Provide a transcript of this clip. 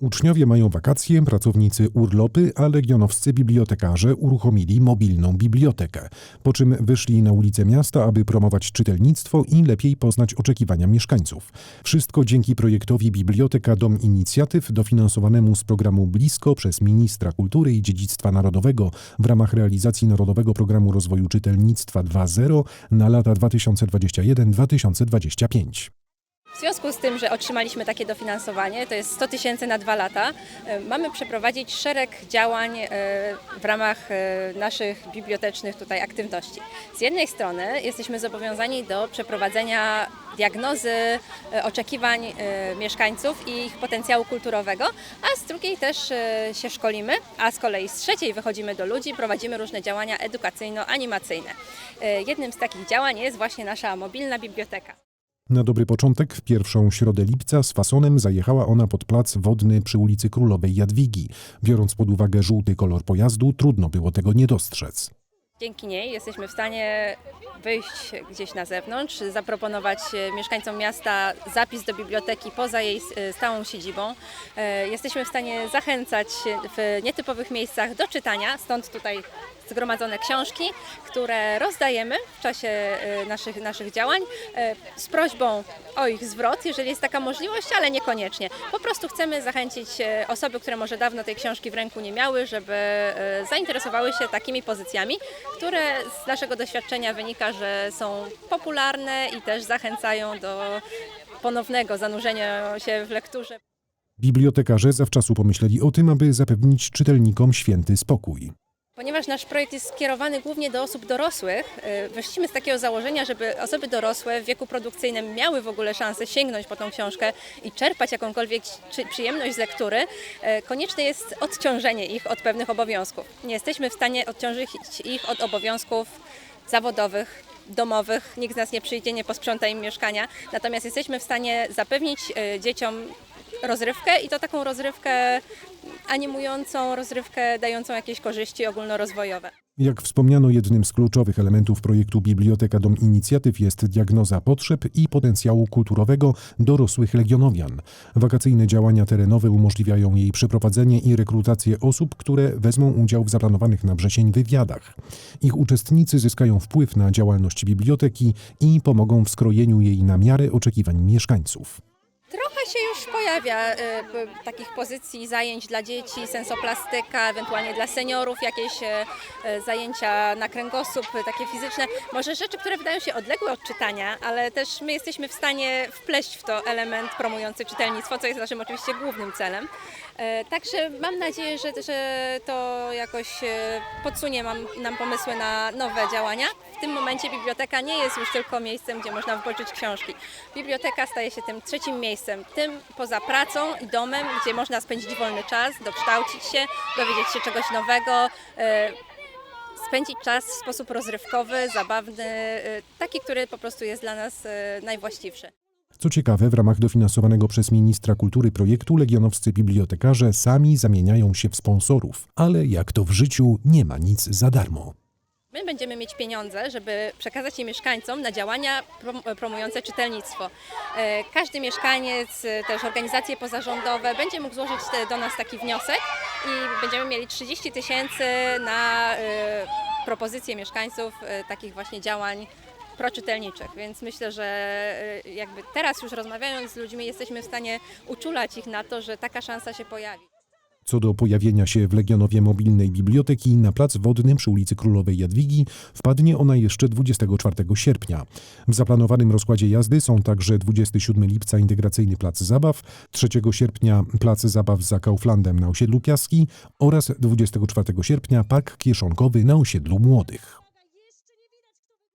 Uczniowie mają wakacje, pracownicy urlopy, a legionowscy bibliotekarze uruchomili mobilną bibliotekę, po czym wyszli na ulice miasta, aby promować czytelnictwo i lepiej poznać oczekiwania mieszkańców. Wszystko dzięki projektowi Biblioteka Dom Inicjatyw, dofinansowanemu z programu Blisko przez Ministra Kultury i Dziedzictwa Narodowego w ramach realizacji Narodowego Programu Rozwoju Czytelnictwa 2.0 na lata 2021-2025. W związku z tym, że otrzymaliśmy takie dofinansowanie, to jest 100 tysięcy na dwa lata, e, mamy przeprowadzić szereg działań e, w ramach e, naszych bibliotecznych tutaj aktywności. Z jednej strony jesteśmy zobowiązani do przeprowadzenia diagnozy oczekiwań mieszkańców i ich potencjału kulturowego, a z drugiej też się szkolimy, a z kolei z trzeciej wychodzimy do ludzi, prowadzimy różne działania edukacyjno-animacyjne. Jednym z takich działań jest właśnie nasza mobilna biblioteka. Na dobry początek w pierwszą środę lipca z fasonem zajechała ona pod plac wodny przy ulicy Królowej Jadwigi. Biorąc pod uwagę żółty kolor pojazdu, trudno było tego nie dostrzec. Dzięki niej jesteśmy w stanie wyjść gdzieś na zewnątrz, zaproponować e, mieszkańcom miasta zapis do biblioteki poza jej e, stałą siedzibą. E, jesteśmy w stanie zachęcać w nietypowych miejscach do czytania, stąd tutaj zgromadzone książki, które rozdajemy w czasie naszych, naszych działań z prośbą o ich zwrot, jeżeli jest taka możliwość, ale niekoniecznie. Po prostu chcemy zachęcić osoby, które może dawno tej książki w ręku nie miały, żeby zainteresowały się takimi pozycjami, które z naszego doświadczenia wynika, że są popularne i też zachęcają do ponownego zanurzenia się w lekturze. Bibliotekarze zawczasu pomyśleli o tym, aby zapewnić czytelnikom święty spokój. Ponieważ nasz projekt jest skierowany głównie do osób dorosłych, y, wyszliśmy z takiego założenia, żeby osoby dorosłe w wieku produkcyjnym miały w ogóle szansę sięgnąć po tą książkę i czerpać jakąkolwiek przyjemność z lektury, y, konieczne jest odciążenie ich od pewnych obowiązków. Nie jesteśmy w stanie odciążyć ich od obowiązków zawodowych, domowych, nikt z nas nie przyjdzie, nie posprząta im mieszkania, natomiast jesteśmy w stanie zapewnić y, dzieciom rozrywkę i to taką rozrywkę animującą, rozrywkę dającą jakieś korzyści ogólnorozwojowe. Jak wspomniano, jednym z kluczowych elementów projektu Biblioteka Dom Inicjatyw jest diagnoza potrzeb i potencjału kulturowego dorosłych legionowian. Wakacyjne działania terenowe umożliwiają jej przeprowadzenie i rekrutację osób, które wezmą udział w zaplanowanych na wrzesień wywiadach. Ich uczestnicy zyskają wpływ na działalność biblioteki i pomogą w skrojeniu jej na miarę oczekiwań mieszkańców się już pojawia y, takich pozycji zajęć dla dzieci, sensoplastyka, ewentualnie dla seniorów, jakieś y, y, zajęcia na kręgosłup, takie fizyczne. Może rzeczy, które wydają się odległe od czytania, ale też my jesteśmy w stanie wpleść w to element promujący czytelnictwo, co jest naszym oczywiście głównym celem. Także mam nadzieję, że, że to jakoś podsunie nam pomysły na nowe działania. W tym momencie biblioteka nie jest już tylko miejscem, gdzie można wypożyczyć książki. Biblioteka staje się tym trzecim miejscem, tym poza pracą i domem, gdzie można spędzić wolny czas, dokształcić się, dowiedzieć się czegoś nowego, e, spędzić czas w sposób rozrywkowy, zabawny, e, taki, który po prostu jest dla nas e, najwłaściwszy. Co ciekawe, w ramach dofinansowanego przez ministra kultury projektu legionowscy bibliotekarze sami zamieniają się w sponsorów, ale jak to w życiu, nie ma nic za darmo. My będziemy mieć pieniądze, żeby przekazać je mieszkańcom na działania promujące czytelnictwo. E, każdy mieszkaniec, e, też organizacje pozarządowe będzie mógł złożyć do nas taki wniosek i będziemy mieli 30 tysięcy na e, propozycje mieszkańców takich właśnie działań proczytelniczych, więc myślę, że jakby teraz już rozmawiając z ludźmi jesteśmy w stanie uczulać ich na to, że taka szansa się pojawi. Co do pojawienia się w Legionowie mobilnej biblioteki na plac wodnym przy ulicy Królowej Jadwigi, wpadnie ona jeszcze 24 sierpnia. W zaplanowanym rozkładzie jazdy są także 27 lipca integracyjny plac zabaw, 3 sierpnia plac zabaw za Kauflandem na osiedlu Piaski oraz 24 sierpnia park kieszonkowy na osiedlu Młodych.